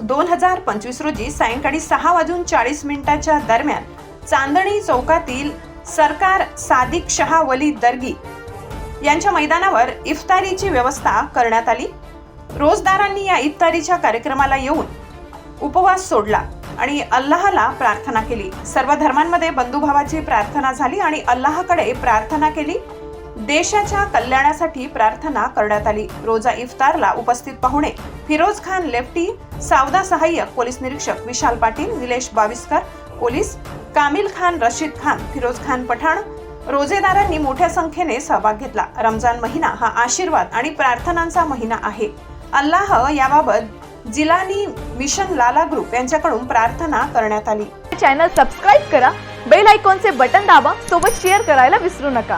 दोन हजार पंचवीस रोजी सायंकाळी सहा वाजून चाळीस मिनिटाच्या दरम्यान चांदणी चौकातील सरकार सादिक शहा वली दर्गी यांच्या मैदानावर इफ्तारीची व्यवस्था करण्यात आली. रोजदारांनी या इफ्तारीच्या कार्यक्रमाला येऊन उपवास सोडला आणि अल्लाहला प्रार्थना केली. सर्व धर्मांमध्ये बंधुभावाची प्रार्थना झाली आणि अल्लाहकडे प्रार्थना केली. देशाच्या कल्याणासाठी प्रार्थना करण्यात आली. रोजा इफ्तारला उपस्थित पाहुणे फिरोज खान लेफ्टी सावदा सहाय्यक पोलीस निरीक्षक विशाल पाटील निलेश बाविस्कर पोलीस कामिल खान रशीद खान फिरोज खान पठाण. रोजेदारांनी मोठ्या संख्येने सहभाग घेतला. रमजान महिना हा आशीर्वाद आणि प्रार्थनांचा महिना आहे. अल्लाह याबाबत जिलानी मिशन लाला ग्रुप यांच्याकडून प्रार्थना करण्यात आली. चॅनल सबस्क्राईब करा. बेल आयकॉनचे बटन दाबा. सोबत शेअर करायला विसरू नका.